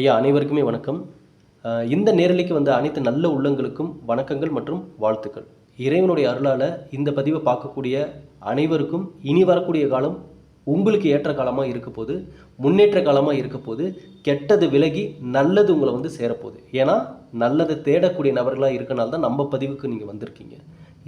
ஐயா அனைவருக்குமே வணக்கம். இந்த நேரலைக்கு வந்த அனைத்து நல்ல உள்ளங்களுக்கும் வணக்கங்கள் மற்றும் வாழ்த்துக்கள். இறைவனுடைய அருளால் இந்த பதிவை பார்க்கக்கூடிய அனைவருக்கும் இனி வரக்கூடிய காலம் உங்களுக்கு ஏற்ற காலமாக இருக்க போது முன்னேற்ற காலமாக இருக்க போது கெட்டது விலகி நல்லது உங்களை வந்து சேரப்போகுது. ஏன்னா நல்லதை தேடக்கூடிய நபர்களாக இருக்கனால தான் நம்ம பதிவுக்கு நீங்கள் வந்திருக்கீங்க.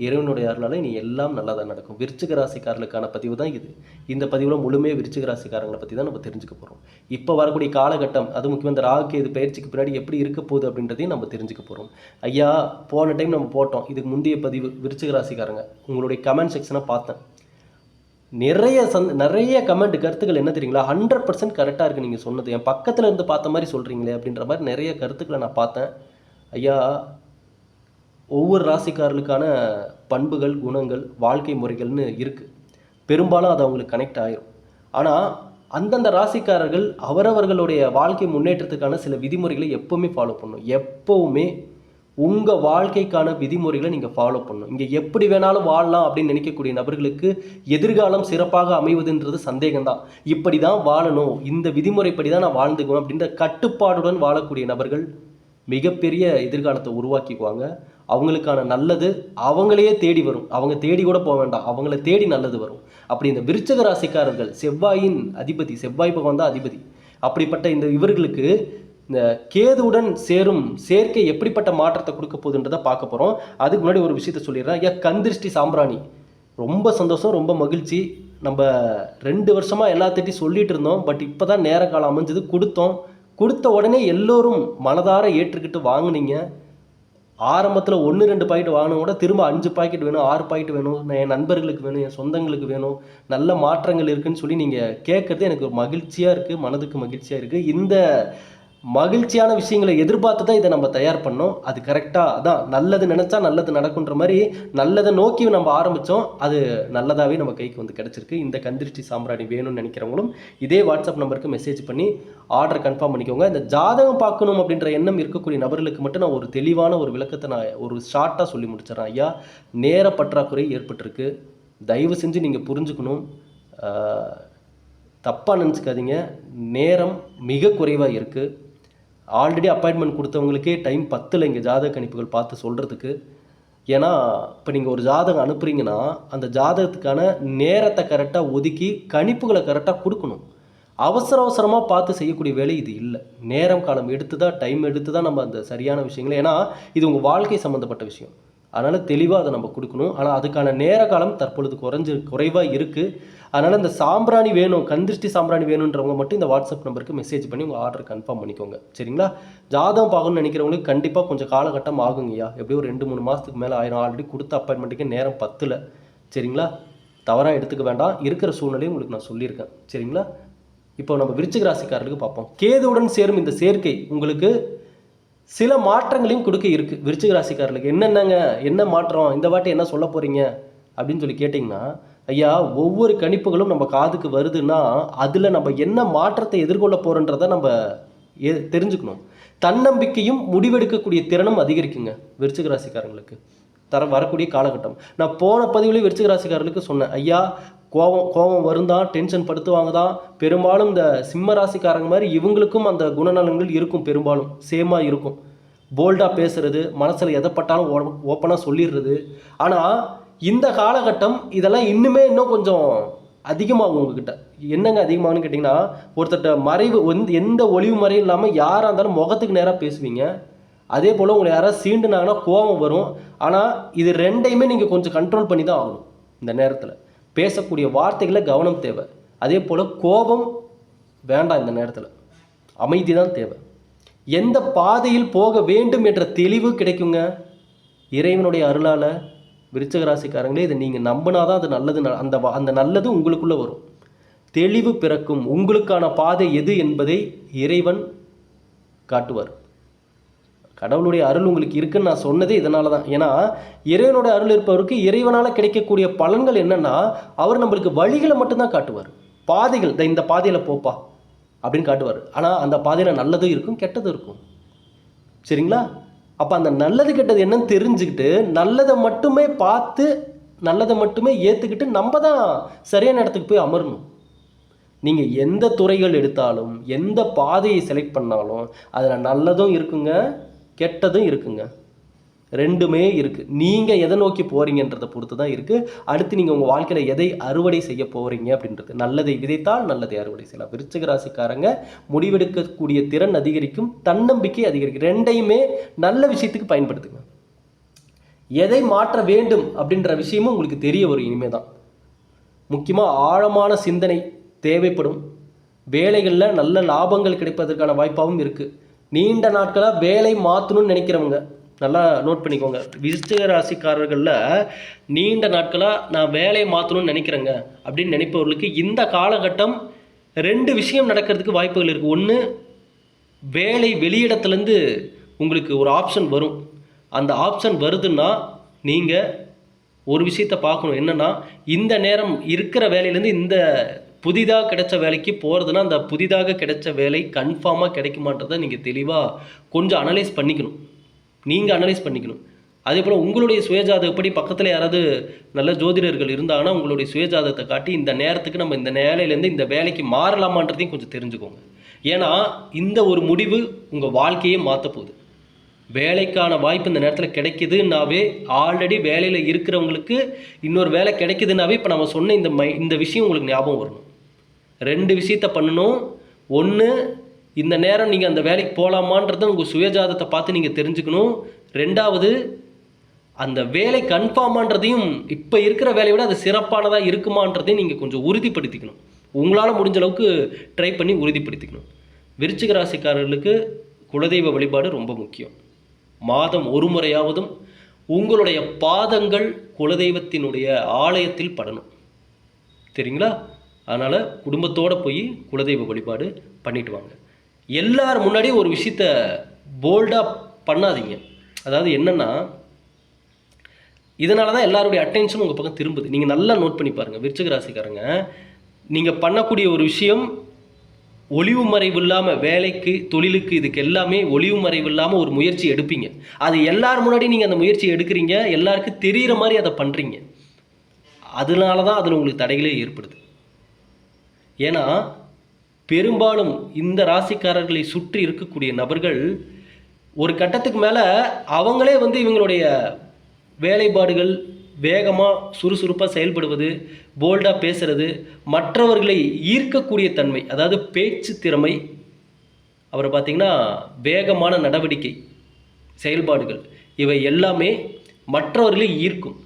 இறைவனுடைய அருளால் நீ எல்லாம் நல்லா தான் நடக்கும். விருச்சிக ராசிக்காரர்களுக்கான பதிவு தான் இது. இந்த பதிவில் முழுமையாக விருச்சிக ராசிக்காரங்களை பற்றி தான் நம்ம தெரிஞ்சுக்க போகிறோம் இப்போ வரக்கூடிய காலகட்டம் அது முக்கியமாக இந்த ராகு இது பயிற்சிக்கு பின்னாடி எப்படி இருக்க போகுது அப்படின்றதையும் நம்ம தெரிஞ்சுக்க போகிறோம் ஐயா போன டைம் நம்ம போட்டோம். இதுக்கு முந்தைய பதிவு விருச்சிக ராசிக்காரங்க. உங்களுடைய கமெண்ட் செக்ஷனை பார்த்தேன். நிறைய சந் நிறைய கமெண்ட் கருத்துக்கள் என்ன தெரியுங்களா? ஹண்ட்ரட் பர்சன்ட் கரெக்டாக இருக்குது நீங்கள் சொன்னது. என் பக்கத்தில் இருந்து பார்த்த மாதிரி சொல்கிறீங்களே அப்படின்ற மாதிரி நிறைய கருத்துக்களை நான் பார்த்தேன். ஐயா ஒவ்வொரு ராசிக்காரர்களுக்கான பண்புகள் குணங்கள் வாழ்க்கை முறைகள்னு இருக்குது பெரும்பாலும் அது அவங்களுக்கு கனெக்ட் ஆயிரும். ஆனால் அந்தந்த ராசிக்காரர்கள் அவரவர்களுடைய வாழ்க்கை முன்னேற்றத்துக்கான சில விதிமுறைகளை எப்போவுமே ஃபாலோ பண்ணணும். எப்போவுமே உங்கள் வாழ்க்கைக்கான விதிமுறைகளை நீங்கள் ஃபாலோ பண்ணணும். இங்கே எப்படி வேணாலும் வாழலாம் அப்படின்னு நினைக்கக்கூடிய நபர்களுக்கு எதிர்காலம் சிறப்பாக அமைவதுன்றது சந்தேகம்தான். இப்படி தான் வாழணும். இந்த விதிமுறைப்படி தான் நான் வாழ்ந்துக்குவேன் அப்படின்ற கட்டுப்பாடுடன் வாழக்கூடிய நபர்கள் மிகப்பெரிய எதிர்காலத்தை உருவாக்கிக்குவாங்க. அவங்களுக்கான நல்லது அவங்களையே தேடி வரும். அவங்க தேடி கூட போக வேண்டாம். அவங்கள தேடி நல்லது வரும். அப்படி இந்த விருச்சக ராசிக்காரர்கள் செவ்வாயின் அதிபதி செவ்வாய் பகவான் தான் அதிபதி. அப்படிப்பட்ட இந்த இவர்களுக்கு இந்த கேதுவுடன் சேரும் சேர்க்கை எப்படிப்பட்ட மாற்றத்தை கொடுக்க போகுதுன்றதை பார்க்க போகிறோம் அதுக்கு முன்னாடி ஒரு விஷயத்த சொல்லிடுறேன். ஐயா கந்திருஷ்டி சாம்பிராணி. ரொம்ப சந்தோஷம் ரொம்ப மகிழ்ச்சி. நம்ம ரெண்டு வருஷமாக எல்லாத்திட்டையும் சொல்லிட்டு இருந்தோம். பட் இப்போ தான் நேர காலம் அமைஞ்சது. கொடுத்தோம். கொடுத்த உடனே எல்லோரும் மனதார ஏற்றுக்கிட்டு வாங்குனீங்க. ஆரம்பத்தில் ஒன்று ரெண்டு பாக்கெட் வாங்கினா கூட திரும்ப அஞ்சு பாக்கெட் வேணும் ஆறு பாக்கெட் வேணும் என் நண்பர்களுக்கு வேணும் என் சொந்தங்களுக்கு வேணும் நல்ல மாற்றங்கள் இருக்குதுன்னு சொல்லி நீங்கள் கேட்குறது எனக்கு மகிழ்ச்சியாக இருக்குது மனதுக்கு மகிழ்ச்சியாக இருக்குது இந்த மகிழ்ச்சியான விஷயங்களை எதிர்பார்த்து தான் இதை நம்ம தயார் பண்ணோம். அது கரெக்டாக அதான் நல்லது நினச்சா நல்லது நடக்குன்ற மாதிரி நல்லதை நோக்கி நம்ம ஆரம்பித்தோம் அது நல்லதாகவே நம்ம கைக்கு வந்து கிடச்சிருக்கு. இந்த கந்திருஷ்டி சாம்பிராணி வேணும்னு நினைக்கிறவங்களும் இதே வாட்ஸ்அப் நம்பருக்கு மெசேஜ் பண்ணி ஆர்டர் கன்ஃபார்ம் பண்ணிக்கோங்க. இந்த ஜாதகம் பார்க்கணும் அப்படின்ற எண்ணம் இருக்கக்கூடிய நபர்களுக்கு மட்டும் நான் ஒரு தெளிவான ஒரு விளக்கத்தை நான் ஒரு ஷார்ட்டாக சொல்லி முடிச்சிடறேன். ஐயா நேர பற்றாக்குறை ஏற்பட்டிருக்கு. தயவு செஞ்சு நீங்கள் புரிஞ்சுக்கணும். தப்பாக நினச்சிக்காதீங்க. நேரம் மிக குறைவாக இருக்குது ஆல்ரெடி அப்பாயின்மெண்ட் கொடுத்தவங்களுக்கே டைம் பத்தில் இங்கே ஜாதக கணிப்புகள் பார்த்து சொல்கிறதுக்கு ஏன்னா இப்போ நீங்கள் ஒரு ஜாதகம் அனுப்புறீங்கன்னா அந்த ஜாதகத்துக்கான நேரத்தை கரெக்டாக ஒதுக்கி கணிப்புகளை கரெக்டாக கொடுக்கணும். அவசர அவசரமாக பார்த்து செய்யக்கூடிய வேலை இது இல்லை. நேரம் காலம் எடுத்து தான் டைம் எடுத்து தான் நம்ம அந்த சரியான விஷயங்கள் ஏன்னா இது உங்கள் வாழ்க்கை சம்மந்தப்பட்ட விஷயம். அதனால் தெளிவாக அதை நம்ம கொடுக்கணும். ஆனால் அதுக்கான நேர காலம் தற்பொழுது குறைஞ்சு குறைவாக இருக்குது அதனால் இந்த சாம்பிராணி வேணும் கந்திருஷ்டி சாம்பிராணி வேணுன்றவங்க மட்டும் இந்த வாட்ஸ்அப் நம்பருக்கு மெசேஜ் பண்ணி உங்கள் ஆர்டர் கன்ஃபார்ம் பண்ணிக்கோங்க. சரிங்களா? ஜாதகம் பார்க்கணும்னு நினைக்கிறவங்களுக்கு கண்டிப்பாக கொஞ்சம் காலகட்டம் ஆகுங்கய்யா. எப்படியும் ஒரு ரெண்டு மூணு மாதத்துக்கு மேலே ஆயிரம். ஆல்ரெடி கொடுத்த அப்பாயின்மெண்ட்டுக்கு நேரம் பத்தில். சரிங்களா? தவறாக எடுத்துக்க வேண்டாம். இருக்கிற சூழ்நிலையும் உங்களுக்கு நான் சொல்லியிருக்கேன். சரிங்களா? இப்போ நம்ம விருச்சிக ராசிக்காரர்களுக்கு பார்ப்போம். கேதுவுடன் சேரும் இந்த சேர்க்கை உங்களுக்கு சில மாற்றங்களையும் கொடுக்க இருக்குது விருச்சிக ராசிக்காரர்களுக்கு. என்னென்னங்க? என்ன மாற்றம்? இந்த வாட்டி என்ன சொல்ல போகிறீங்க அப்படின்னு சொல்லி கேட்டிங்கன்னா ஐயா ஒவ்வொரு கணிப்புகளும் நம்ம காதுக்கு வருதுன்னா அதில் நம்ம என்ன மாற்றத்தை எதிர்கொள்ள போகிறோன்றதை நம்ம எ தெரிஞ்சுக்கணும். தன்னம்பிக்கையும் முடிவெடுக்கக்கூடிய திறனும் அதிகரிக்குங்க விருச்சிக ராசிக்காரங்களுக்கு. தர வரக்கூடிய காலகட்டம். நான் போன பதிவுலேயே விருச்சிக ராசிக்காரர்களுக்கு சொன்னேன் ஐயா கோபம் கோபம் வருந்தான் டென்ஷன் படுத்துவாங்க தான் பெரும்பாலும் இந்த சிம்ம ராசிக்காரங்க மாதிரி இவங்களுக்கும் அந்த குணநலன்கள் இருக்கும் பெரும்பாலும். சேமாக இருக்கும். போல்டாக பேசுறது மனசில் எதைப்பட்டாலும் ஓ ஓப்பனாக சொல்லிடுறது. ஆனால் இந்த காலகட்டம் இதெல்லாம் இன்னுமே இன்னும் கொஞ்சம் அதிகமாகும் உங்ககிட்ட. என்னங்க அதிகமாகனு கேட்டிங்கன்னா ஒருத்தட்ட மறைவு வந்து எந்த ஒளிவு மறைவும் இல்லாமல் யாராக இருந்தாலும் முகத்துக்கு நேராக பேசுவீங்க. அதே போல் உங்களை யாராவது சீண்டுனாங்கன்னா கோபம் வரும். ஆனால் இது ரெண்டையுமே நீங்கள் கொஞ்சம் கண்ட்ரோல் பண்ணி தான் ஆகணும் இந்த நேரத்தில். பேசக்கூடிய வார்த்தைகளை கவனம் தேவை. அதே போல் கோபம் வேண்டாம் இந்த நேரத்தில். அமைதி தான் தேவை. எந்த பாதையில் போக வேண்டும் என்ற தெளிவு கிடைக்குங்க? இறைவனுடைய அருளால் விருச்சக ராசிக்காரங்களே இதை நீங்கள் நம்பினா தான் அது நல்லது ந- அந்த வ- அந்த நல்லது உங்களுக்குள்ளே வரும். தெளிவு பிறக்கும் உங்களுக்கான பாதை எது என்பதை இறைவன் காட்டுவார். கடவுளுடைய அருள் உங்களுக்கு இருக்குன்னு நான் சொன்னதே இதனால தான் ஏன்னா இறைவனுடைய அருள் இருப்பவருக்கு இறைவனால் கிடைக்கக்கூடிய பலன்கள் என்னென்னா அவர் நம்மளுக்கு வழிகளை மட்டும்தான் காட்டுவார். பாதைகள் இந்த இந்த பாதையில் போப்பா அப்படின்னு காட்டுவார். ஆனால் அந்த பாதையில் நல்லதும் இருக்கும் கெட்டதும் இருக்கும். சரிங்களா? அப்போ அந்த நல்லது கெட்டது என்னன்னு தெரிஞ்சுக்கிட்டு நல்லதை மட்டுமே பார்த்து நல்லதை மட்டுமே ஏற்றுக்கிட்டு நம்ம தான் சரியான இடத்துக்கு போய் அமரணும். நீங்கள் எந்த துறைகள் எடுத்தாலும் எந்த பாதையை செலக்ட் பண்ணாலும் அதில் நல்லதும் இருக்குங்க கெட்டதும் இருக்குங்க. ரெண்டுமே இருக்குது நீங்கள் எதை நோக்கி போகிறீங்கன்றதை பொறுத்து தான் இருக்குது அடுத்து நீங்கள் உங்கள் வாழ்க்கையில் எதை அறுவடை செய்ய போகிறீங்க அப்படின்றது. நல்லதை விதைத்தால் நல்லதை அறுவடை செய்யலாம். விருச்சிக ராசிக்காரங்க முடிவெடுக்கக்கூடிய திறன் அதிகரிக்கும் தன்னம்பிக்கை அதிகரிக்கும். ரெண்டையுமே நல்ல விஷயத்துக்கு பயன்படுத்துங்க. எதை மாற்ற வேண்டும் அப்படின்ற விஷயமும் உங்களுக்கு தெரிய வரும் இனிமே தான் முக்கியமாக ஆழமான சிந்தனை தேவைப்படும். வேலைகளில் நல்ல லாபங்கள் கிடைப்பதற்கான வாய்ப்பாகவும் இருக்குது நீண்ட நாட்களாக வேலை மாற்றணும்னு நினைக்கிறவங்க நல்லா நோட் பண்ணிக்கோங்க. விருச்சிக ராசிக்காரர்களில் நீண்ட நாட்களாக நான் வேலையை மாற்றணும்னு நினைக்கிறேங்க. அப்படின்னு நினைப்பவர்களுக்கு இந்த காலகட்டம் ரெண்டு விஷயம் நடக்கிறதுக்கு வாய்ப்புகள் இருக்குது ஒன்று வேலை வெளியிடத்துலேருந்து உங்களுக்கு ஒரு ஆப்ஷன் வரும். அந்த ஆப்ஷன் வருதுன்னா நீங்கள் ஒரு விஷயத்தை பார்க்கணும். என்னென்னா இந்த நேரம் இருக்கிற வேலையிலேருந்து இந்த புதிதாக கிடைச்ச வேலைக்கு போகிறதுனா அந்த புதிதாக கிடைச்ச வேலை கன்ஃபார்மாக கிடைக்குமான்றதை நீங்கள் தெளிவாக கொஞ்சம் அனலைஸ் பண்ணிக்கணும். நீங்கள் அனலைஸ் பண்ணிக்கணும். அதே போல் உங்களுடைய சுயஜாதகப்படி பக்கத்தில் யாராவது நல்ல ஜோதிடர்கள் இருந்தாங்கன்னா உங்களுடைய சுயஜாதகத்தை காட்டி இந்த நேரத்துக்கு நம்ம இந்த வேலையிலேருந்து இந்த வேலைக்கு மாறலாமான்றதையும் கொஞ்சம் தெரிஞ்சுக்கோங்க. ஏன்னா இந்த ஒரு முடிவு உங்கள் வாழ்க்கையே மாற்ற போகுது. வேலைக்கான வாய்ப்பு இந்த நேரத்தில் கிடைக்குதுன்னாவே ஆல்ரெடி வேலையில் இருக்கிறவங்களுக்கு இன்னொரு வேலை கிடைக்குதுன்னாவே இப்போ நம்ம சொன்ன இந்த மை இந்த விஷயம் உங்களுக்கு ஞாபகம் வரணும். ரெண்டு விஷயத்த பண்ணணும். ஒன்று இந்த நேரம் நீங்கள் அந்த வேலைக்கு போகலாமான்றதை உங்கள் சுயஜாதத்தை பார்த்து நீங்கள் தெரிஞ்சுக்கணும். ரெண்டாவது அந்த வேலை கன்ஃபார்மான்றதையும் இப்போ இருக்கிற வேலையை விட அது சிறப்பானதாக இருக்குமான்றதையும் நீங்கள் கொஞ்சம் உறுதிப்படுத்திக்கணும். உங்களால் முடிஞ்ச அளவுக்கு ட்ரை பண்ணி உறுதிப்படுத்திக்கணும். விருச்சிக ராசிக்காரர்களுக்கு குலதெய்வ வழிபாடு ரொம்ப முக்கியம். மாதம் ஒரு முறையாவதும் உங்களுடைய பாதங்கள் குலதெய்வத்தினுடைய ஆலயத்தில் படணும். சரிங்களா அதனால் குடும்பத்தோடு போய் குலதெய்வ வழிபாடு பண்ணிட்டு வாங்க. எல்லார் முன்னாடியும் ஒரு விஷயத்த போல்டாக பண்ணாதீங்க. அதாவது என்னென்னா இதனால தான் எல்லாருடைய அட்டென்ஷன் உங்கள் பக்கம் திரும்புது. நீங்கள் நல்லா நோட் பண்ணி பாருங்கள் விருச்சிக ராசிக்காரங்க. நீங்கள் பண்ணக்கூடிய ஒரு விஷயம் ஒளிவு மறைவு இல்லாமல் வேலைக்கு தொழிலுக்கு இதுக்கு எல்லாமே ஒளிவு மறைவு இல்லாமல் ஒரு முயற்சி எடுப்பீங்க. அது எல்லார் முன்னாடி நீங்கள் அந்த முயற்சி எடுக்கிறீங்க எல்லாருக்கும் தெரிகிற மாதிரி அதை பண்ணுறீங்க அதனால தான் அதில் உங்களுக்கு தடைகளே ஏற்படுது. ஏன்னா பெரும்பாலும் இந்த ராசிக்காரர்களை சுற்றி இருக்கக்கூடிய நபர்கள் ஒரு கட்டத்துக்கு மேலே அவங்களே வந்து இவங்களுடைய வேலைப்பாடுகள் வேகமாக சுறுசுறுப்பாக செயல்படுவது போல்டாக பேசுகிறது மற்றவர்களை ஈர்க்கக்கூடிய தன்மை அதாவது பேச்சு திறமை அப்புறம் பார்த்திங்கன்னா வேகமான நடவடிக்கை செயல்பாடுகள் இவை எல்லாமே மற்றவர்களை ஈர்க்கும்.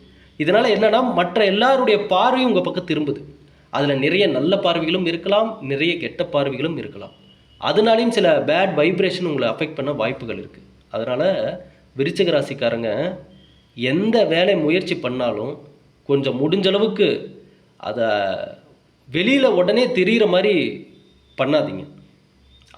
இதனால் என்னென்னா மற்ற எல்லாருடைய பார்வையும் உங்கள் பக்கம் திரும்புது. அதில் நிறைய நல்ல பார்வைகளும் இருக்கலாம் நிறைய கெட்ட பார்வைகளும் இருக்கலாம். அதனாலையும் சில பேட் வைப்ரேஷன் உங்களை அஃபெக்ட் பண்ண வாய்ப்புகள் இருக்குது அதனால் விருச்சிக ராசிக்காரங்க எந்த வேலை முயற்சி பண்ணாலும் கொஞ்சம் முடிஞ்சளவுக்கு அதை வெளியில் உடனே தெரிகிற மாதிரி பண்ணாதீங்க.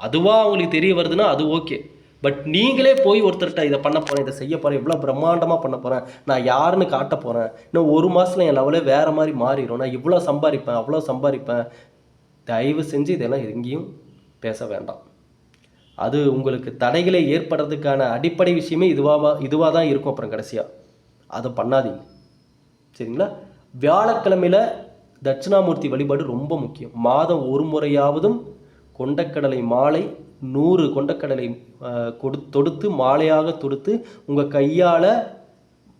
அதுவாக அவங்களுக்கு தெரிய வருதுன்னா அது ஓகே பட் நீங்களே போய் ஒருத்தர்கிட்ட இதை பண்ண போகிறேன் இதை செய்ய போகிறேன் இவ்வளோ பிரம்மாண்டமாக பண்ண போகிறேன் நான் யாருன்னு காட்ட போகிறேன் இன்னும் ஒரு மாதத்தில் என் லெவலே வேறு மாதிரி மாறிடும் நான் இவ்வளோ சம்பாதிப்பேன் அவ்வளோ சம்பாதிப்பேன். தயவு செஞ்சு இதெல்லாம் எங்கேயும் பேச வேண்டாம். அது உங்களுக்கு தடைகளை ஏற்படுறதுக்கான அடிப்படை விஷயமே இதுவாக இதுவாக தான் இருக்கும் அப்புறம் கடைசியாக அதை பண்ணாதீங்க. சரிங்களா? வியாழக்கிழமையில் தட்சிணாமூர்த்தி வழிபாடு ரொம்ப முக்கியம். மாதம் ஒரு முறையாவதும் கொண்டக்கடலை மாலை நூறு கொண்டக்கடலை கொடு தொடுத்து மாலையாக தொடுத்து உங்கள் கையால்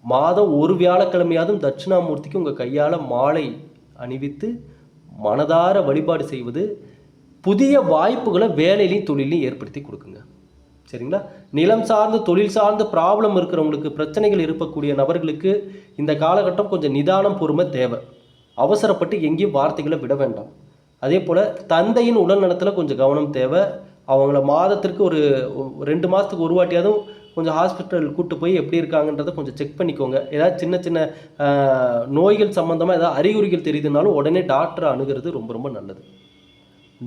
மாதம் ஒரு வியாழக்கிழமையாதும் தட்சிணாமூர்த்திக்கு உங்கள் கையால் மாலை அணிவித்து மனதார வழிபாடு செய்வது புதிய வாய்ப்புகளை வேலையிலையும் தொழிலையும் ஏற்படுத்தி கொடுக்குங்க. சரிங்களா? நிலம் சார்ந்து தொழில் சார்ந்து ப்ராப்ளம் இருக்கிறவங்களுக்கு பிரச்சனைகள் இருக்கக்கூடிய நபர்களுக்கு இந்த காலகட்டம் கொஞ்சம் நிதானம் பொறுமை தேவை. அவசரப்பட்டு எங்கேயும் வார்த்தைகளை விட வேண்டாம். அதே போல் தந்தையின் உடல்நலத்தில் கொஞ்சம் கவனம் தேவை. அவங்கள மாதத்திற்கு ஒரு ரெண்டு மாதத்துக்கு ஒரு வாட்டியாவது கொஞ்சம் ஹாஸ்பிட்டல் கூட்டு போய் எப்படி இருக்காங்கன்றதை கொஞ்சம் செக் பண்ணிக்கோங்க. ஏதாவது சின்ன சின்ன நோய்கள் சம்மந்தமாக ஏதாவது அறிகுறிகள் தெரியுதுனாலும் உடனே டாக்டரை அணுகிறது ரொம்ப ரொம்ப நல்லது.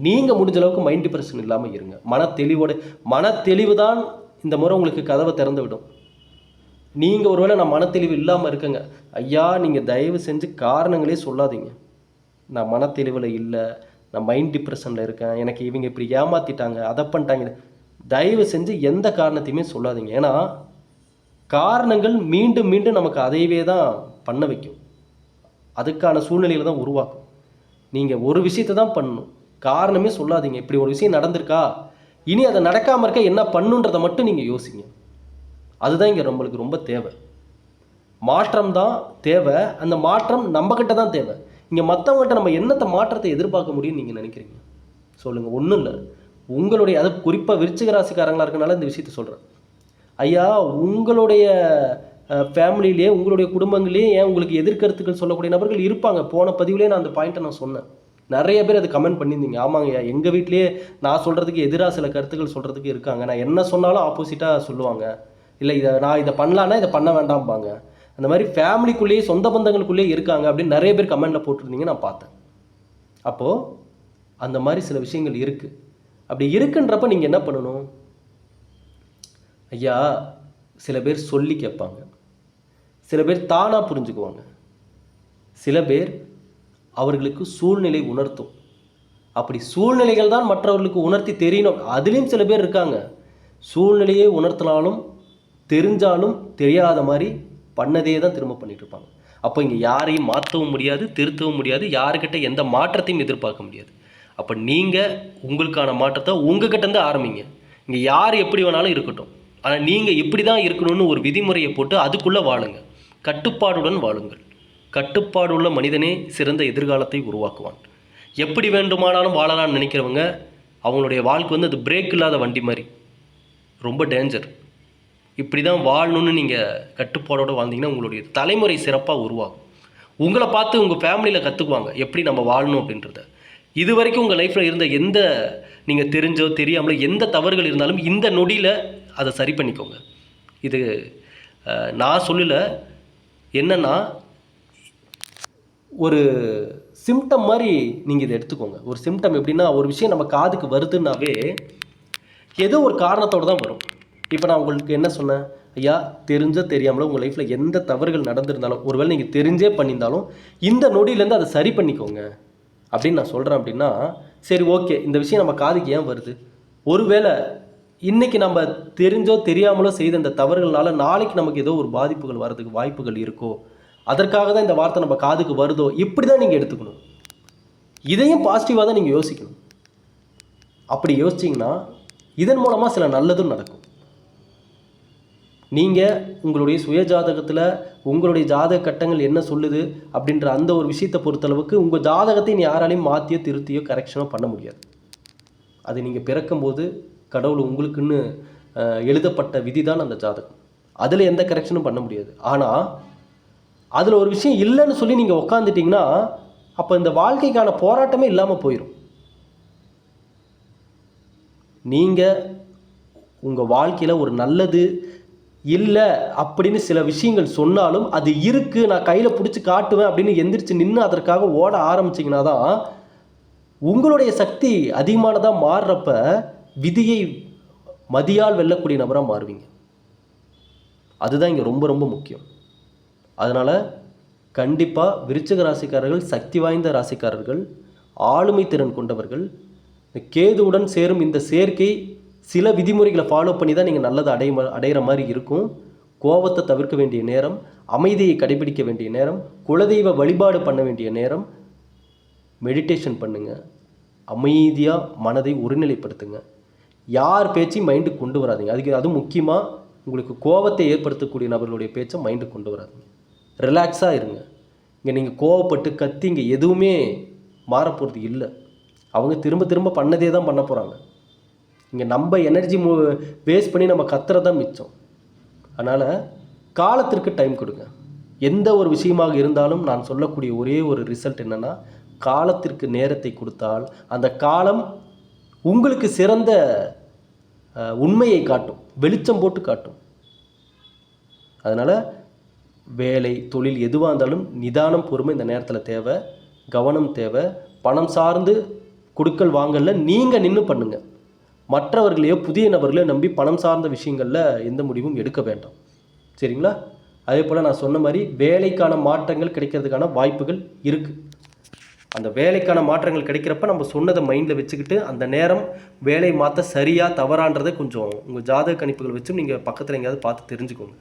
நீங்கள் முடிஞ்ச அளவுக்கு மைண்ட் டிப்ரெஷன் இல்லாமல் இருங்க. மன தெளிவோட மன தெளிவு தான் இந்த முறை உங்களுக்கு கதவை திறந்து விடும். நீங்கள் ஒருவேளை நான் மனத்தெளிவு இல்லாமல் இருக்கேங்க. ஐயா நீங்கள் தயவு செஞ்சு காரணங்களே சொல்லாதீங்க. நான் மனத்தெளிவில் இல்லை நான் மைண்ட் டிப்ரெஷனில் இருக்கேன் எனக்கு இவங்க இப்படி ஏமாற்றிட்டாங்க அதை பண்ணிட்டாங்க. தயவு செஞ்சு எந்த காரணத்தையுமே சொல்லாதீங்க. ஏன்னா காரணங்கள் மீண்டும் மீண்டும் நமக்கு அதையவே தான் பண்ண வைக்கும். அதுக்கான சூழ்நிலையில தான் உருவாக்கும். நீங்கள் ஒரு விஷயத்தை தான் பண்ணணும். காரணமே சொல்லாதீங்க. இப்படி ஒரு விஷயம் நடந்திருக்கா? இனி அதை நடக்காமல் இருக்க என்ன பண்ணுன்றதை மட்டும் நீங்கள் யோசிங்க. அதுதான் இங்கே நம்மளுக்கு ரொம்ப தேவை. மாற்றம் தான் தேவை. அந்த மாற்றம் நம்மக்கிட்ட தான் தேவை. இங்கே மற்றவங்கள்ட்ட நம்ம என்னத்தை மாற்றத்தை எதிர்பார்க்க முடியும்னு நீங்கள் நினைக்கிறீங்க? சொல்லுங்கள் ஒன்றும் இல்லை. உங்களுடைய அது குறிப்பாக விருச்சிக ராசிக்காரங்களாக இருக்கனால இந்த விஷயத்த சொல்கிறேன் ஐயா உங்களுடைய ஃபேமிலியிலே உங்களுடைய குடும்பங்களே ஏன் உங்களுக்கு எதிர்கருத்துக்கள் சொல்லக்கூடிய நபர்கள் இருப்பாங்க? போன பதிவுலேயே நான் அந்த பாயிண்ட்டை நான் சொன்னேன். நிறைய பேர் அது கமெண்ட் பண்ணியிருந்தீங்க. ஆமாங்கய்யா எங்கள் வீட்லேயே நான் சொல்கிறதுக்கு எதிராக சில கருத்துக்கள் சொல்கிறதுக்கு இருக்காங்க. நான் என்ன சொன்னாலும் ஆப்போசிட்டாக சொல்லுவாங்க. இல்லை இதை நான் இதை பண்ணலான்னா இதை பண்ண வேண்டாம்பாங்க. அந்த மாதிரி ஃபேமிலிக்குள்ளேயே சொந்த பந்தங்களுக்குள்ளேயே இருக்காங்க அப்படின்னு நிறைய பேர் கமெண்டில் போட்டிருந்தீங்க நான் பார்த்தேன். அப்போது அந்த மாதிரி சில விஷயங்கள் இருக்குது அப்படி இருக்குன்றப்ப நீங்கள் என்ன பண்ணணும்? ஐயா சில பேர் சொல்லி கேட்பாங்க. சில பேர் தானாக புரிஞ்சுக்குவாங்க. சில பேர் அவர்களுக்கு சூழ்நிலை உணர்த்தும். அப்படி சூழ்நிலைகள் தான் மற்றவர்களுக்கு உணர்த்தி தெரியணும். அதுலேயும் சில பேர் இருக்காங்க. சூழ்நிலையை உணர்த்தினாலும் தெரிஞ்சாலும் தெரியாத மாதிரி பண்ணதே தான் திரும்ப பண்ணிகிட்டு இருப்பாங்க அப்போ இங்கே யாரையும் மாற்றவும் முடியாது திருத்தவும் முடியாது யாருக்கிட்ட எந்த மாற்றத்தையும் எதிர்பார்க்க முடியாது. அப்போ நீங்கள் உங்களுக்கான மாற்றத்தை உங்ககிட்டருந்து ஆரம்பிங்க. இங்கே யார் எப்படி வேணாலும் இருக்கட்டும். ஆனால் நீங்கள் இப்படி தான் இருக்கணும்னு ஒரு விதிமுறையை போட்டு அதுக்குள்ளே வாழுங்க. கட்டுப்பாடுடன் வாழுங்கள். கட்டுப்பாடு உள்ள மனிதனே சிறந்த எதிர்காலத்தை உருவாக்குவான். எப்படி வேண்டுமானாலும் வாழலாம்னு நினைக்கிறவங்க அவங்களுடைய வாழ்க்கை வந்து அது பிரேக் இல்லாத வண்டி மாதிரி. ரொம்ப டேஞ்சர் இப்படி தான் வாழணும்னு நீங்கள் கட்டுப்பாடோட வாழ்ந்தீங்கன்னா உங்களுடைய தலைமுறை சிறப்பாக உருவாகும். உங்களை பார்த்து உங்கள் ஃபேமிலியில் கற்றுக்குவாங்க எப்படி நம்ம வாழணும் அப்படின்றத. இது வரைக்கும் உங்கள் லைஃப்பில் இருந்த எந்த நீங்கள் தெரிஞ்சோ தெரியாமலோ எந்த தவறுகள் இருந்தாலும் இந்த நொடியில் அதை சரி பண்ணிக்கோங்க. இது நான் சொல்லலை. என்னன்னா ஒரு சிம்டம் மாதிரி நீங்கள் இதை எடுத்துக்கோங்க. ஒரு சிம்டம் எப்படின்னா ஒரு விஷயம் நம்ம காதுக்கு வருதுன்னாவே ஏதோ ஒரு காரணத்தோடு தான் வரும். இப்போ நான் உங்களுக்கு என்ன சொன்னேன்? ஐயா தெரிஞ்சோ தெரியாமலோ உங்கள் லைஃப்பில் எந்த தவறுகள் நடந்திருந்தாலும் ஒருவேளை நீங்கள் தெரிஞ்சே பண்ணியிருந்தாலும் இந்த நொடியிலேருந்து அதை சரி பண்ணிக்கோங்க. அப்படின்னு நான் சொல்கிறேன் அப்படின்னா சரி ஓகே இந்த விஷயம் நம்ம காதுக்கு ஏன் வருது? ஒருவேளை இன்னைக்கு நம்ம தெரிஞ்சோ தெரியாமலோ செய்த இந்த தவறுகள்னால நாளைக்கு நமக்கு ஏதோ ஒரு பாதிப்புகள் வர்றதுக்கு வாய்ப்புகள் இருக்கோ அதற்காக தான் இந்த வார்த்தை நம்ம காதுக்கு வருதோ இப்படி தான் நீங்கள் எடுத்துக்கணும். இதையும் பாசிட்டிவாக தான் நீங்கள் யோசிக்கணும். அப்படி யோசிச்சிங்கன்னா இதன் மூலமாக சில நல்லதும் நடக்கும். நீங்கள் உங்களுடைய சுய ஜாதகத்தில் உங்களுடைய ஜாதக கட்டங்கள் என்ன சொல்லுது அப்படின்ற அந்த ஒரு விஷயத்தை பொறுத்தளவுக்கு உங்கள் ஜாதகத்தை நீ யாராலையும் மாற்றியோ திருத்தியோ கரெக்ஷனோ பண்ண முடியாது. அது நீங்கள் பிறக்கும்போது கடவுள் உங்களுக்குன்னு எழுதப்பட்ட விதி தான் அந்த ஜாதகம். அதில் எந்த கரெக்ஷனும் பண்ண முடியாது. ஆனால் அதில் ஒரு விஷயம் இல்லைன்னு சொல்லி நீங்கள் உக்காந்துட்டிங்கன்னா அப்போ இந்த வாழ்க்கைக்கான போராட்டமே இல்லாமல் போயிடும் நீங்கள் உங்கள் வாழ்க்கையில் ஒரு நல்லது இல்லை அப்படின்னு சில விஷயங்கள் சொன்னாலும் அது இருக்குது நான் கையில் பிடிச்சி காட்டுவேன் அப்படின்னு எந்திரிச்சு நின்று அதற்காக ஓட ஆரம்பிச்சிங்கன்னா தான் உங்களுடைய சக்தி அதிகமானதாக மாறுறப்ப விதியை மதியால் வெல்லக்கூடிய நபராக மாறுவீங்க. அதுதான் இங்கே ரொம்ப ரொம்ப முக்கியம். அதனால் கண்டிப்பாக விருச்சக ராசிக்காரர்கள் சக்தி வாய்ந்த ராசிக்காரர்கள் ஆளுமை திறன் கொண்டவர்கள் இந்த கேதுவுடன் சேரும் இந்த சேர்க்கை சில விதிமுறைகளை ஃபாலோ பண்ணி தான் நீங்கள் நல்லதை அடைய அடையிற மாதிரி இருக்கும். கோபத்தை தவிர்க்க வேண்டிய நேரம் அமைதியை கடைபிடிக்க வேண்டிய நேரம் குலதெய்வ வழிபாடு பண்ண வேண்டிய நேரம் மெடிடேஷன் பண்ணுங்க. அமைதியாக மனதை ஒருநிலைப்படுத்துங்க. யார் பேச்சையும் மைண்டுக்கு கொண்டு வராதிங்க. அதுக்கு அதுவும் முக்கியமாக உங்களுக்கு கோபத்தை ஏற்படுத்தக்கூடிய நபர்களுடைய பேச்சை மைண்டுக்கு கொண்டு வராதிங்க. ரிலாக்ஸாக இருங்க. இங்கே நீங்கள் கோவப்பட்டு கத்தி இங்கே எதுவுமே மாறப்போகிறது இல்லை. அவங்க திரும்ப திரும்ப பண்ணதே தான் பண்ண போகிறாங்க இங்கே நம்ம எனர்ஜி மூ வேஸ்ட் பண்ணி நம்ம கத்துறது தான் மிச்சம். அதனால் காலத்திற்கு டைம் கொடுங்க. எந்த ஒரு விஷயமாக இருந்தாலும் நான் சொல்லக்கூடிய ஒரே ஒரு ரிசல்ட் என்னென்னா காலத்திற்கு நேரத்தை கொடுத்தால் அந்த காலம் உங்களுக்கு சிறந்த உண்மையை காட்டும். வெளிச்சம் போட்டு காட்டும். அதனால் வேலை தொழில் எதுவாக இருந்தாலும் நிதானம் பொறுமை இந்த நேரத்தில் தேவை. கவனம் தேவை. பணம் சார்ந்து கொடுக்கல் வாங்கல நீங்கள் நின்று பண்ணுங்கள் மற்றவர்களையோ புதிய நபர்களையோ நம்பி பணம் சார்ந்த விஷயங்களில் எந்த முடிவும் எடுக்க வேண்டாம். சரிங்களா? அதே போல் நான் சொன்ன மாதிரி வேலைக்கான மாற்றங்கள் கிடைக்கிறதுக்கான வாய்ப்புகள் இருக்குது அந்த வேலைக்கான மாற்றங்கள் கிடைக்கிறப்ப நம்ம சொன்னதை மைண்டில் வச்சுக்கிட்டு அந்த நேரம் வேலை மாற்ற சரியாக தவறான்றதை கொஞ்சம் உங்கள் ஜாதக கணிப்புகள் வச்சும் நீங்கள் பக்கத்தில் எங்கேயாவது பார்த்து தெரிஞ்சுக்கோங்க.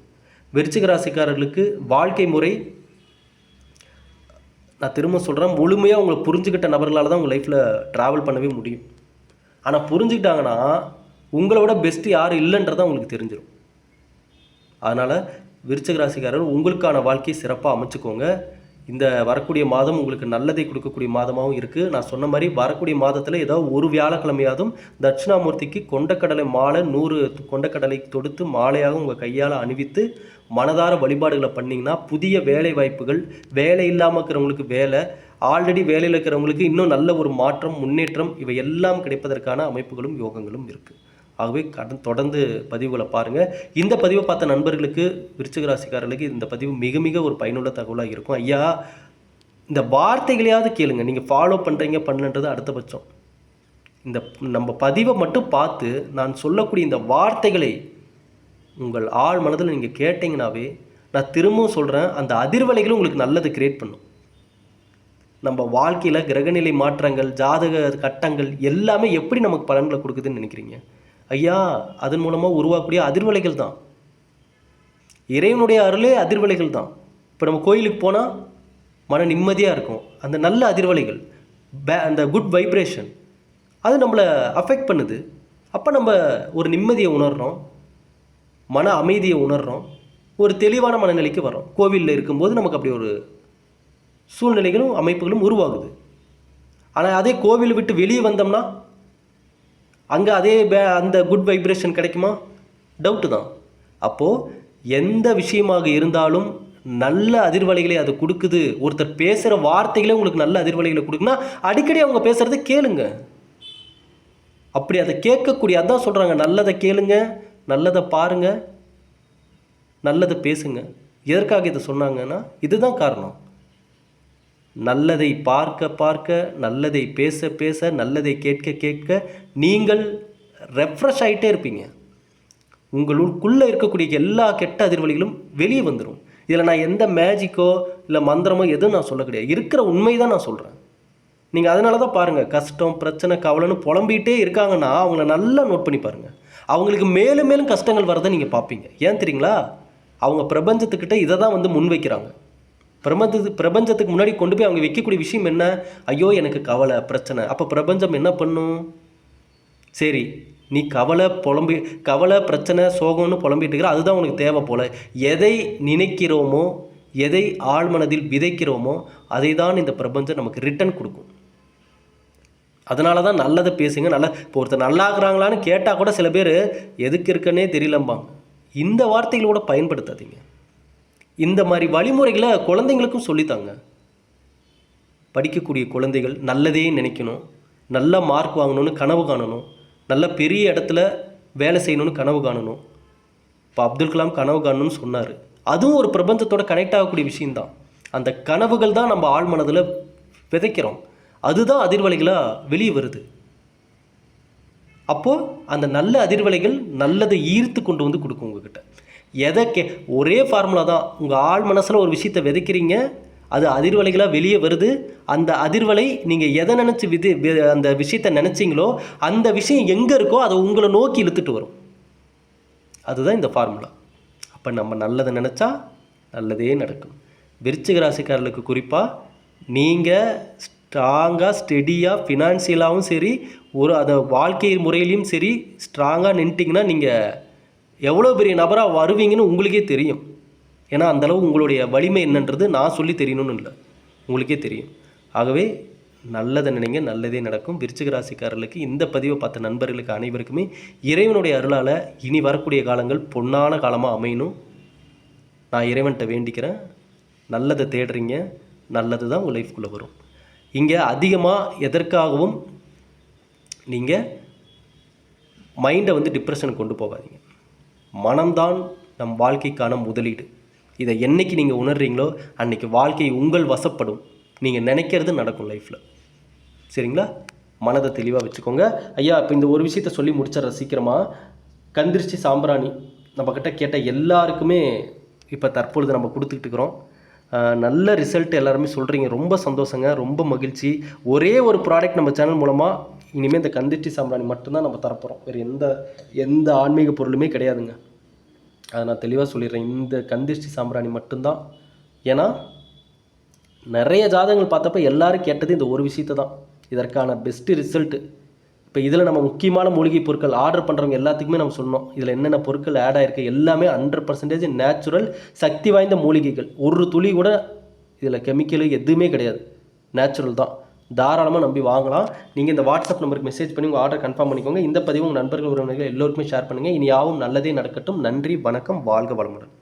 விருச்சிக ராசிக்காரர்களுக்கு வாழ்க்கை முறை நான் திரும்ப சொல்கிறேன் முழுமையாக உங்களை புரிஞ்சுக்கிட்ட நபர்களால் தான் உங்கள் லைஃப்பில் ட்ராவல் பண்ணவே முடியும். ஆனால் புரிஞ்சுக்கிட்டாங்கன்னா உங்களை விட பெஸ்ட்டு யாரும் இல்லைன்றதான் உங்களுக்கு தெரிஞ்சிடும் அதனால் விருச்சக ராசிக்காரர் உங்களுக்கான வாழ்க்கையை சிறப்பாக அமைச்சுக்கோங்க. இந்த வரக்கூடிய மாதம் உங்களுக்கு நல்லதை கொடுக்கக்கூடிய மாதமாகவும் இருக்குது நான் சொன்ன மாதிரி வரக்கூடிய மாதத்தில் ஏதோ ஒரு வியாழக்கிழமையாதும் தட்சிணாமூர்த்திக்கு கொண்டக்கடலை மாலை நூறு கொண்டக்கடலை தொடுத்து மாலையாக உங்கள் கையால் அணிவித்து மனதார வழிபாடுகளை பண்ணிங்கன்னா புதிய வேலை வாய்ப்புகள் வேலை இல்லாமல் இருக்கிறவங்களுக்கு வேலை ஆல்ரெடி வேலையில் இருக்கிறவங்களுக்கு இன்னும் நல்ல ஒரு மாற்றம் முன்னேற்றம் இவை எல்லாம் கிடைப்பதற்கான அமைப்புகளும் யோகங்களும் இருக்குது ஆகவே கடன் தொடர்ந்து பதிவுகளை பாருங்கள் இந்த பதிவை பார்த்த நண்பர்களுக்கு விருச்சிக ராசிக்காரர்களுக்கு இந்த பதிவு மிக மிக ஒரு பயனுள்ள தகவலாக இருக்கும். ஐயா இந்த வார்த்தைகளையாவது கேளுங்க. நீங்கள் ஃபாலோ பண்ணுறீங்க பண்ணலன்றது அடுத்த பட்சம் இந்த நம்ம பதிவை மட்டும் பார்த்து நான் சொல்லக்கூடிய இந்த வார்த்தைகளை உங்கள் ஆழ் மனதில் நீங்கள் கேட்டிங்கனாவே நான் திரும்பவும் சொல்கிறேன் அந்த அதிர்வலைகளும் உங்களுக்கு நல்லது கிரியேட் பண்ணும். நம்ம வாழ்க்கையில் கிரகநிலை மாற்றங்கள் ஜாதக கட்டங்கள் எல்லாமே எப்படி நமக்கு பலன்களை கொடுக்குதுன்னு நினைக்கிறீங்க? ஐயா அதன் மூலமாக உருவாக்கக்கூடிய அதிர்வலைகள் தான். இறைவனுடைய அருளே அதிர்வலைகள் தான். இப்போ நம்ம கோயிலுக்கு போனால் மன நிம்மதியாக இருக்கும். அந்த நல்ல அதிர்வலைகள் பே அந்த குட் வைப்ரேஷன் அது நம்மளை அஃபெக்ட் பண்ணுது. அப்போ நம்ம ஒரு நிம்மதியை உணர்கிறோம் மன அமைதியை உணர்கிறோம் ஒரு தெளிவான மனநிலைக்கு வரோம் கோவிலில் இருக்கும்போது நமக்கு அப்படி ஒரு சூழ்நிலைகளும் அமைப்புகளும் உருவாகுது. ஆனால் அதே கோவில் விட்டு வெளியே வந்தோம்னா அங்கே அதே பே அந்த குட் வைப்ரேஷன் கிடைக்குமா? டவுட்டு தான். அப்போது எந்த விஷயமாக இருந்தாலும் நல்ல அதிர்வலைகளை அது கொடுக்குது. ஒருத்தர் பேசுகிற வார்த்தைகளே உங்களுக்கு நல்ல அதிர்வலைகளை கொடுக்குன்னா அடிக்கடி அவங்க பேசுகிறத கேளுங்க. அப்படி அதை கேட்கக்கூடிய அதான் சொல்கிறாங்க நல்லதை கேளுங்க நல்லதை பாருங்கள் நல்லதை பேசுங்க. எதற்காக இதை சொன்னாங்கன்னா இதுதான் காரணம். நல்லதை பார்க்க பார்க்க நல்லதை பேச பேச நல்லதை கேட்க கேட்க நீங்கள் ரெஃப்ரெஷ் ஆகிட்டே இருப்பீங்க. உங்களுக்குள்ளே இருக்கக்கூடிய எல்லா கெட்ட அதிர்வலிகளும் வெளியே வந்துடும் இதில் நான் எந்த மேஜிக்கோ இல்லை மந்திரமோ எதுவும் நான் சொல்ல கிடையாது. இருக்கிற உண்மை தான் நான் சொல்கிறேன் நீங்கள் அதனால தான் பாருங்கள் கஷ்டம் பிரச்சனை கவலைன்னு புலம்பிகிட்டே இருக்காங்கன்னா அவங்கள நல்லா நோட் பண்ணி பாருங்கள் அவங்களுக்கு மேலும் மேலும் கஷ்டங்கள் வரதை நீங்கள் பார்ப்பீங்க. ஏன் தெரியுங்களா? அவங்க பிரபஞ்சத்துக்கிட்ட இதை தான் வந்து முன்வைக்கிறாங்க. பிரபஞ்சத்து பிரபஞ்சத்துக்கு முன்னாடி கொண்டு போய் அவங்க வைக்கக்கூடிய விஷயம் என்ன? ஐயோ எனக்கு கவலை பிரச்சனை. அப்போ பிரபஞ்சம் என்ன பண்ணும்? சரி நீ கவலை புலம்பி கவலை பிரச்சனை சோகம்னு புலம்பிட்டு இருக்கிற அதுதான் உனக்கு தேவை போல். எதை நினைக்கிறோமோ எதை ஆழ்மனதில் விதைக்கிறோமோ அதை தான் இந்த பிரபஞ்சம் நமக்கு ரிட்டர்ன் கொடுக்கும். அதனால தான் நல்லதை பேசுங்க நல்ல இப்போ ஒருத்தர் நல்லாக்குறாங்களான்னு கேட்டால் கூட சில பேர் எதுக்கு இருக்கனே தெரியலம்பாங்க. இந்த வார்த்தைகளோட பயன்படுத்தாதீங்க. இந்த மாதிரி வழிமுறைகளை குழந்தைங்களுக்கும் சொல்லித்தாங்க. படிக்கக்கூடிய குழந்தைகள் நல்லதே நினைக்கணும். நல்ல மார்க் வாங்கணும்னு கனவு காணணும். நல்ல பெரிய இடத்துல வேலை செய்யணும்னு கனவு காணணும். இப்போ அப்துல் கலாம் கனவு காணணும்னு சொன்னார். அதுவும் ஒரு பிரபஞ்சத்தோட கனெக்ட் ஆகக்கூடிய விஷயந்தான் அந்த கனவுகள் தான் நம்ம ஆழ் மனதில் விதைக்கிறோம். அதுதான் அதிர்வலைகளாக வெளியே வருது. அப்போது அந்த நல்ல அதிர்வலைகள் நல்லதை ஈர்த்து கொண்டு வந்து கொடுக்கும் உங்ககிட்ட. எதை கே ஒரே ஃபார்முலா தான். உங்கள் ஆள் மனசில் ஒரு விஷயத்தை விதைக்கிறீங்க அது அதிர்வலைகளாக வெளியே வருது. அந்த அதிர்வலை நீங்கள் எதை நினச்சி விதி வி- அந்த விஷயத்தை நினச்சிங்களோ அந்த விஷயம் எங்கே இருக்கோ அதை உங்களை நோக்கி இழுத்துட்டு வரும். அதுதான் இந்த ஃபார்முலா அப்போ நம்ம நல்லதை நினச்சா நல்லதே நடக்கும். விருச்சிக ராசிக்காரர்களுக்கு குறிப்பாக நீங்கள் ஸ்ட்ராங்காக ஸ்டெடியாக ஃபினான்சியலாகவும் சரி ஒரு அதை வாழ்க்கை முறையிலையும் சரி ஸ்ட்ராங்காக நின்ட்டிங்கன்னா நீங்கள் எவ்வளோ பெரிய நபராக வருவீங்கன்னு உங்களுக்கே தெரியும். ஏன்னா அந்தளவு உங்களுடைய வலிமை என்னன்றது நான் சொல்லி தெரியணும்னு இல்லை. உங்களுக்கே தெரியும். ஆகவே நல்லதை நினைங்க நல்லதே நடக்கும். விருச்சிக ராசிக்காரர்களுக்கு இந்த பதிவை பார்த்த நண்பர்களுக்கு அனைவருக்குமே இறைவனுடைய அருளால் இனி வரக்கூடிய காலங்கள் பொன்னான காலமாக அமையணும். நான் இறைவன்கிட்ட வேண்டிக்கிறேன். நல்லதை தேடுறீங்க. நல்லது தான் உங்கள் லைஃப்குள்ளே வரும். இங்கே அதிகமாக எதற்காகவும் நீங்கள் மைண்டை வந்து டிப்ரெஷனுக்கு கொண்டு போகாதீங்க. மனம்தான் நம் வாழ்க்கைக்கான முதலீடு. இதை என்றைக்கு நீங்கள் உணர்றீங்களோ அன்னைக்கு வாழ்க்கை உங்கள் வசப்படும். நீங்கள் நினைக்கிறது நடக்கும் லைஃப்பில் சரிங்களா? மனதை தெளிவாக வச்சுக்கோங்க. ஐயா இப்போ இந்த ஒரு விஷயத்த சொல்லி முடிச்சிடுற சீக்கிரமாக கந்திரிச்சி சாம்பிராணி நம்மக்கிட்ட கேட்ட எல்லாருக்குமே இப்போ தற்பொழுது நம்ம கொடுத்துக்கிட்டு இருக்கிறோம். நல்ல ரிசல்ட் எல்லாருமே சொல்கிறீங்க ரொம்ப சந்தோஷங்க. ரொம்ப மகிழ்ச்சி. ஒரே ஒரு ப்ராடக்ட் நம்ம சேனல் மூலமாக இனிமேல் இந்த கந்திருச்சி சாம்பிராணி மட்டும்தான் நம்ம தரப்போகிறோம் வேறு எந்த எந்த ஆன்மீக பொருளுமே கிடையாதுங்க. அதை நான் தெளிவாக சொல்லிடுறேன். இந்த கந்திருஷ்டி சாம்பிராணி மட்டும்தான். ஏன்னா நிறைய ஜாதகங்கள் பார்த்தப்ப எல்லாரும் கேட்டது இந்த ஒரு விஷயத்தை தான். இதற்கான பெஸ்ட்டு ரிசல்ட்டு இப்போ இதில் நம்ம முக்கியமான மூலிகை பொருட்கள் ஆர்டர் பண்ணுறவங்க எல்லாத்துக்குமே நம்ம சொன்னோம். இதில் என்னென்ன பொருட்கள் ஆட் ஆகிருக்கு எல்லாமே ஹண்ட்ரட் பர்சன்டேஜ் நேச்சுரல் சக்தி வாய்ந்த மூலிகைகள். ஒரு துளி கூட இதில் கெமிக்கலு எதுவுமே கிடையாது. நேச்சுரல் தான். தாராளமாக நம்பி வாங்கலாம். நீங்கள் இந்த வாட்ஸ்அப் நம்பருக்கு மெசேஜ் பண்ணி உங்கள் ஆர்டர் கன்ஃபார்ம் பண்ணிக்கோங்க. இந்த பதிவு உங்கள் நண்பர்கள் உறவினர்கள் எல்லோருக்குமே ஷேர் பண்ணுங்கள் இனியாவும் நல்லதே நடக்கட்டும். நன்றி வணக்கம். வாழ்க வளமுடன்.